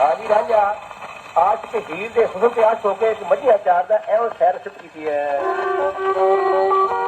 ਹਾਂਜੀ, ਰਾਜਾ ਆਸ਼ਕ ਹੀਰ ਦੇ ਹੁਸਨ ਤੇ ਆਸ਼ ਹੋ ਕੇ ਇੱਕ ਮੱਝੀ ਆਚਾਰ ਦਾ ਐਵੇਂ ਸੈਰ ਸਿੱਧ ਕੀਤੀ ਹੈ।